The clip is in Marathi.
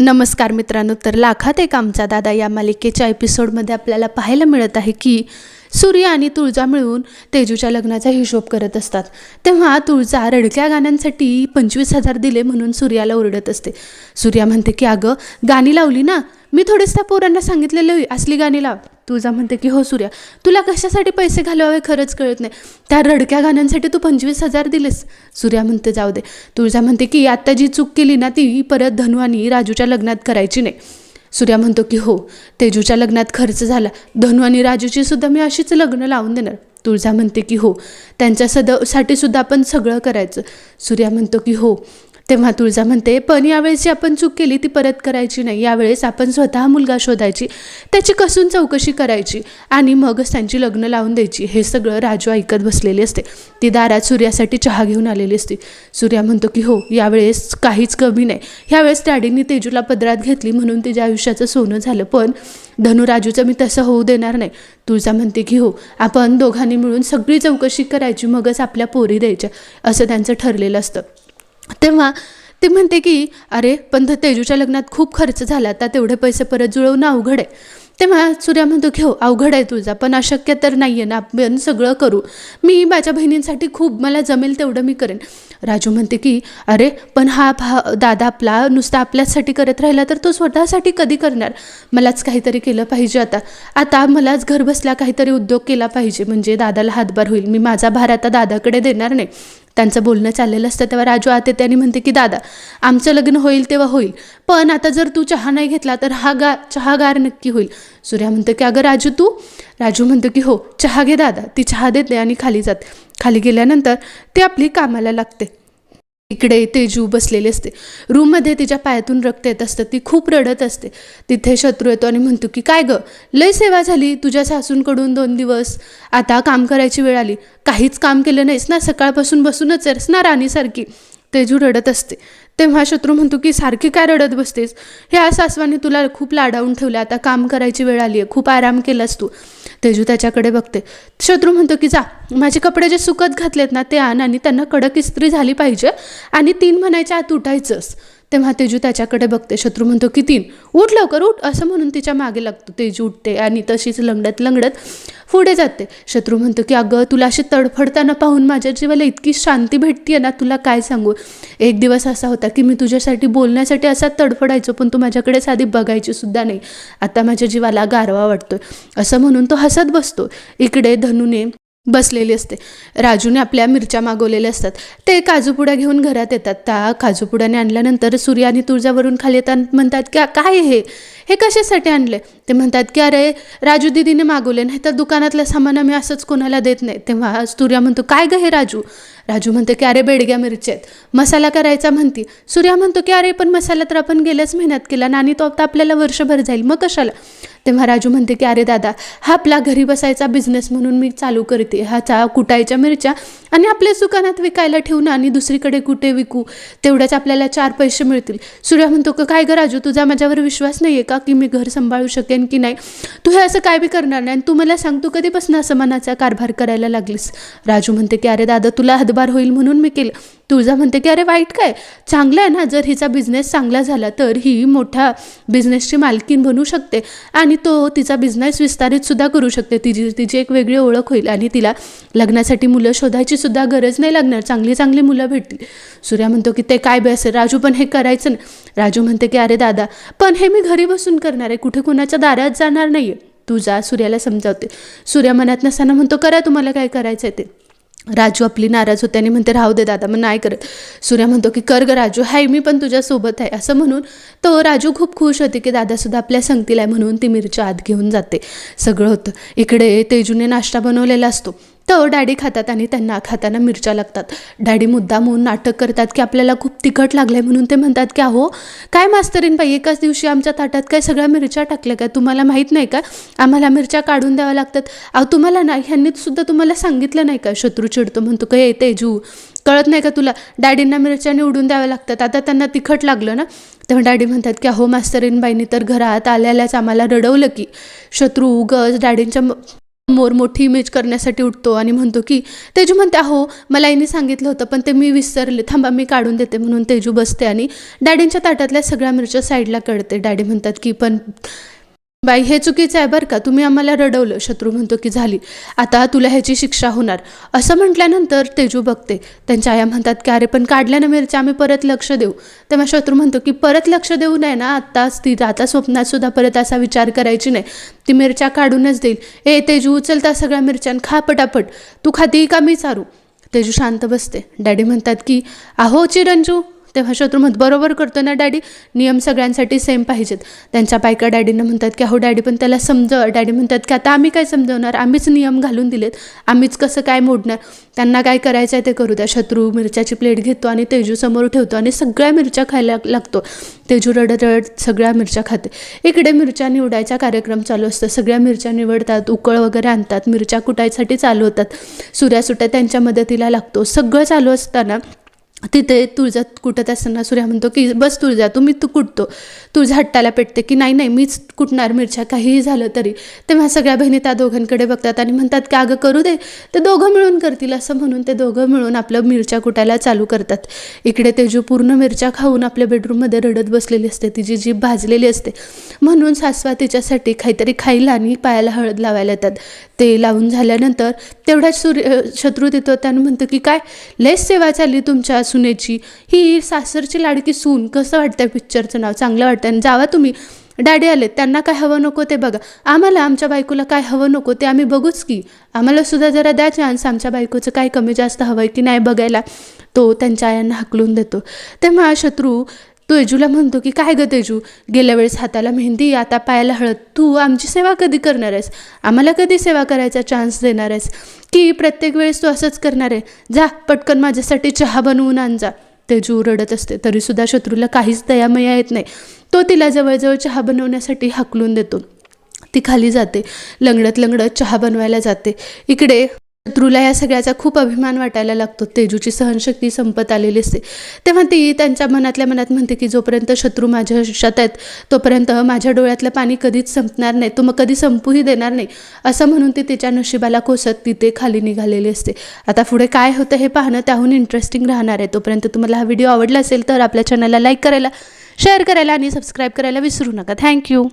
नमस्कार मित्रांनो तर लाखात एक आमचा दादा या मालिकेच्या एपिसोडमध्ये आपल्याला पाहायला मिळत आहे की सूर्य आणि तुळजा मिळून तेजूच्या लग्नाचा हिशोब करत असतात. तेव्हा तुळजा रडक्या गाण्यांसाठी पंचवीस हजार दिले म्हणून सूर्याला ओरडत असते. सूर्या म्हणते की अगं गाणी लावली ना? मी थोडेच त्या पोरांना सांगितलेलं असली गाणी लाव. तुझा म्हणते की हो सूर्या तुला कशासाठी पैसे घालवावे खरंच कळत नाही. त्या रडक्या गाण्यांसाठी तू पंचवीस हजार दिलेस. सूर्या म्हणते जाऊ दे. तुळजा म्हणते की आत्ता जी चूक केली ना ती परत धनू राजूच्या लग्नात करायची नाही. सूर्या म्हणतो की हो तेजूच्या लग्नात खर्च झाला. धनू आणि राजूची सुद्धा मी अशीच लग्न लावून देणार. तुळजा म्हणते की हो त्यांच्या सदसाठी सुद्धा आपण सगळं करायचं. सूर्या म्हणतो की हो तेव्हा तुळजा म्हणते पण यावेळेस जी आपण चूक केली ती परत करायची नाही. यावेळेस आपण स्वतः मुलगा शोधायची. त्याची कसून चौकशी करायची आणि मगच त्यांची लग्न लावून द्यायची. हे सगळं राजू ऐकत बसलेली असते. ती दारात सूर्यासाठी चहा घेऊन आलेली असते. सूर्या म्हणतो की हो यावेळेस काहीच कमी नाही. ह्यावेळेस डॅडींनी तेजूला पदरात घेतली म्हणून तिच्या आयुष्याचं सोनं झालं. पण धनुराजूचं मी तसं होऊ देणार नाही. तुळजा म्हणते की हो आपण दोघांनी मिळून सगळी चौकशी करायची मगच आपल्या पोरी द्यायच्या. असं त्यांचं ठरलेलं असतं. तेव्हा ते म्हणते की अरे पण तर तेजूच्या लग्नात खूप खर्च झाला आता तेवढे पैसे परत जुळवणं अवघड आहे. तेव्हा सूर्या म्हणतो घेऊ अवघड आहे तुझा पण अशक्य तर नाही आहे ना आपण सगळं करू. मी माझ्या बहिणींसाठी खूप मला जमेल तेवढं मी करेन. राजू म्हणते की अरे पण हा भा दादा आपला नुसता आपल्यासाठी करत राहिला तर तो स्वतःसाठी कधी करणार? मलाच काहीतरी केलं पाहिजे आता. आता मलाच घर बसला काहीतरी उद्योग केला पाहिजे म्हणजे दादाला हातभार होईल. मी माझा भार आता दादाकडे देणार नाही. त्यांचं बोलणं चाललेलं असतं. तेव्हा राजू आते आणि म्हणते की दादा आमचं लग्न होईल तेव्हा होईल. पण आता जर तू चहा नाही घेतला तर हा गा चहा गार नक्की होईल. सूर्या म्हणतो की अगं राजू तू? राजू म्हणतो की हो चहा घे दादा. ती चहा देते आणि खाली जाते. खाली गेल्यानंतर ती आपली कामाला लागते. इकडे तेजू बसलेली असते. रूममध्ये तिच्या पायातून रक्त येत असतं. ती खूप रडत असते. तिथे शत्रू येतो आणि म्हणतो की काय गं? लय सेवा झाली. तुझ्या सासूंकडून दोन दिवस. आता काम करायची वेळ आली. काहीच काम केलं नाहीस ना? सकाळपासून बसूनच आहेस ना राणीसारखी? तेजू रडत असते. तेव्हा शत्रू म्हणतो की सारखी काय रडत बसतेस? ह्या सासवाने तुला खूप लाडावून ठेवलं. आता काम करायची वेळ आली आहे खूप आराम केलास तू. तेजू त्याच्याकडे बघते. शत्रू म्हणतो की जा माझे कपडे जे सुकत घातलेत ना ते आण आणि त्यांना कडक इस्त्री झाली पाहिजे आणि तीन म्हणायच्या आत उठायचंच तेव्हा तेजू त्याच्याकडे बघते. शत्रू म्हणतो की तीन उठ लवकर उठ. असं म्हणून तिच्यामागे लागतो. तेजू उठते आणि तशीच लंगडत लंगडत पुढे जाते. शत्रू म्हणतो की अगं तुला अशी तडफडताना पाहून माझ्या जीवाला इतकी शांती भेटते ना तुला काय सांगू? एक दिवस असा होता की मी तुझ्यासाठी बोलण्यासाठी असा तडफडायचो पण तू माझ्याकडे साधी बघायची सुद्धा नाही. आता माझ्या जीवाला गारवा वाटतोय. असं म्हणून तो हसत बसतो. इकडे धनुने बसलेली असते. राजूने आपल्या मिरच्या मागवलेल्या असतात. ते काजूपुड्या घेऊन घरात येतात. त्या काजूपुड्याने आणल्यानंतर सूर्य आणि तुळजावरून खाली येतात. म्हणतात की काय हे? हे कशासाठी आणले? ते म्हणतात की अरे राजू दिदीने मागवले. नाही तर दुकानातलं सामान आम्ही असंच कोणाला देत नाही. तेव्हा सूर्या म्हणतो काय ग हे राजू? राजू म्हणतो की अरे बेडग्या मिरच्या आहेत. मसाला करायचा म्हणती. सूर्या म्हणतो की अरे पण मसाला तर आपण गेल्याच महिन्यात केला. ना आणि तो आता आपल्याला वर्षभर जाईल. मग कशाला? तेव्हा राजू म्हणते की अरे दादा हा आपला घरी बसायचा बिझनेस म्हणून मी चालू करते. ह्याचा कुटायच्या मिरच्या आणि आपल्या दुकानात विकायला ठेवून आणि दुसरीकडे कुठे विकू? तेवढ्याच आपल्याला चार पैसे मिळतील. सूर्या म्हणतो का काय ग राजू तुझा माझ्यावर विश्वास नाही आहे का की मी घर सांभाळू शकेन की नाही? तू हे असं काय बी करणार नाही आणि तू मला सांग तू कधीपासून असं मनाचा कारभार करायला लागलीस? राजू म्हणते की अरे दादा तुला हातभार होईल म्हणून मी केलं. तुळजा म्हणते की अरे वाईट काय? चांगलं आहे ना जर हिचा बिझनेस चांगला झाला तर ही मोठ्या बिझनेसची मालकीन बनू शकते आणि तो तिचा बिझनेस विस्तारितसुद्धा करू शकते. तिची तिची एक वेगळी ओळख होईल आणि तिला लग्नासाठी मुलं शोधायची सुद्धा गरज नाही लागणार. चांगली चांगली मुलं भेटतील. सूर्या म्हणतो की ते काय बे असेल राजू पण हे करायचं ना. राजू म्हणते की अरे दादा पण हे मी घरी बसून करणार आहे. कुठे कोणाच्या दारात जाणार नाही आहे तू जा सूर्याला समजावते. सूर्या मनात नसताना म्हणतो करा तुम्हाला काय करायचं आहे ते. राजू आपली नाराज होते आणि म्हणते राहू दे दादा मग नाही करत. सूर्या म्हणतो की कर ग राजू हाय मी पण तुझ्यासोबत आहे. असं म्हणून तो राजू खूप खुश होते की दादासुद्धा आपल्या संगतीला आहे म्हणून ती मिरच्या आत घेऊन जाते. सगळं होतं. इकडे तेजूने नाश्ता बनवलेला असतो. तर डॅडी खातात आणि त्यांना खाताना मिरच्या लागतात. डॅडी मुद्दा म्हणून नाटक करतात की आपल्याला खूप तिखट लागलं म्हणून ते म्हणतात की अहो काय मास्तरीन बाई एकाच दिवशी आमच्या ताटात काय सगळ्या मिरच्या टाकल्या काय? तुम्हाला माहीत नाही का? आम्हाला मिरच्या काढून द्याव्या लागतात. अहो तुम्हाला ना ह्यांनी सुद्धा तुम्हाला सांगितलं नाही का? शत्रू चिडतो म्हणतो का येते तेजू कळत नाही का तुला? डॅडींना मिरच्या निवडून द्याव्या लागतात. आता त्यांना तिखट लागलं ना? तेव्हा डॅडी म्हणतात की अहो मास्तरीनबाईंनी तर घरात आल्यालाच आम्हाला रडवलं की. शत्रू उगच डॅडींच्या मोर मोठी इमेज करण्यासाठी उठतो आणि म्हणतो की तेजू म्हणते अहो मला आईने सांगितलं होतं पण ते मी विसरले. थांबा मी काढून देते. म्हणून तेजू बसते आणि डॅडींच्या ताटातल्या सगळ्या मिरच्या साईडला कळते. डॅडी म्हणतात की पण बाई हे चुकीचं आहे बरं का. तुम्ही आम्हाला रडवलं. शत्रू म्हणतो की झाली. आता तुला ह्याची शिक्षा होणार. असं म्हटल्यानंतर तेजू बघते. त्यांच्या आया म्हणतात की अरे पण काढल्या ना मिरच्या आम्ही परत लक्ष देऊ. तेव्हा शत्रू म्हणतो की परत लक्ष देऊ नये ना. आत्ताच ती आता स्वप्नात सुद्धा परत असा विचार करायची नाही. ती मिरच्या काढूनच देईल. ए तेजू उचलता सगळ्या मिरच्या खा पटापट. तू खाती का मी चारू? तेजू शांत बसते. डॅडी म्हणतात की अहो चिरंजू तेव्हा शत्रू म्हणत बरोबर करतो ना डॅडी? नियम सगळ्यांसाठी सेम पाहिजेत. त्यांच्या बायका डॅडीनं म्हणतात की अहो डॅडी पण त्याला समजव. डॅडी म्हणतात की आता आम्ही काय समजवणार? आम्हीच नियम घालून दिलेत. आम्हीच कसं काय मोडणार? त्यांना काय करायचं आहे ते करू द्या. शत्रू मिरच्याची प्लेट घेतो आणि तेजू समोर ठेवतो आणि सगळ्या मिरच्या खायला लागतो. तेजू रडत रडत सगळ्या मिरच्या खाते. इकडे मिरच्या निवडायचा कार्यक्रम चालू असतो. सगळ्या मिरच्या निवडतात उकळ वगैरे आणतात मिरच्या कुटायसाठी चालू होतात. सूर्यासुट्या त्यांच्या मदतीला लागतो. सगळं चालू असताना तिथे तुळजा कुटत असताना सूर्या म्हणतो की बस तुळजा तू मी तू कुटतो तुळजा हट्टाला पेटते की नाही नाही मीच कुटणार मिरच्या काहीही झालं तरी. तेव्हा सगळ्या बहिणी त्या दोघांकडे बघतात आणि म्हणतात की अगं करू दे ते दोघं मिळून करतील असं म्हणून ते दोघं मिळून आपलं मिरच्या कुटायला चालू करतात. इकडे तेजू पूर्ण मिरच्या खाऊन आपल्या बेडरूममध्ये रडत बसलेली असते तिची जीभ भाजलेली असते. म्हणून सासवा तिच्यासाठी काहीतरी खायला आणि पायाला हळद लावायला येतात. ते लावून झाल्यानंतर तेवढ्याच सूर्य शत्रू तिथं त्यानं म्हणतो की काय? लेस सेवा चालली तुमच्या सुनेची ही सासरची लाडकी सून कसं वाटतंय पिक्चरचं नाव? चांगलं वाटतं आणि जावा तुम्ही. डॅडी आले त्यांना काय हवं नको ते बघा. आम्हाला आमच्या बायकोला काय हवं नको ते आम्ही बघूच की. आम्हाला सुद्धा जरा द्या चान्स आमच्या बायकोचं काय कमी जास्त हवं आहे की नाही बघायला तो त्यांच्या आयांना हाकलून देतो. तेव्हा शत्रू तेजूला म्हणतो की काय ग तेजू? गेल्या वेळेस हाताला मेहंदी आता पायाला हळद. तू आमची सेवा कधी करणार आहेस? आम्हाला कधी सेवा करायचा चान्स देणार आहेस? की प्रत्येक वेळेस तू असंच करणार आहे? जा पटकन माझ्यासाठी चहा बनवून आण जा. तेजू रडत असते. तरीसुद्धा शत्रूला काहीच दयामया येत नाही. तो तिला जवळजवळ चहा बनवण्यासाठी हाकलून देतो. ती खाली जाते. लंगडत लंगडत चहा बनवायला जाते. इकडे शत्रूला या सगळ्याचा खूप अभिमान वाटायला लागतो. तेजूची सहनशक्ती संपत आलेली असते. तेव्हा ती त्यांच्या मनातल्या मनात म्हणते की जोपर्यंत शत्रू माझ्या आयुष्यात आहेत तोपर्यंत माझ्या डोळ्यातलं पाणी कधीच संपणार नाही. तो मग कधी संपूही देणार नाही. असं म्हणून ती तिच्या नशिबाला कोसत तिथे खाली निघालेली असते. आता पुढे काय होतं हे पाहणं त्याहून इंटरेस्टिंग राहणार आहे. तोपर्यंत तुम्हाला हा व्हिडिओ आवडला असेल तर आपल्या चॅनलला लाईक करायला शेअर करायला आणि सबस्क्राईब करायला विसरू नका. थँक्यू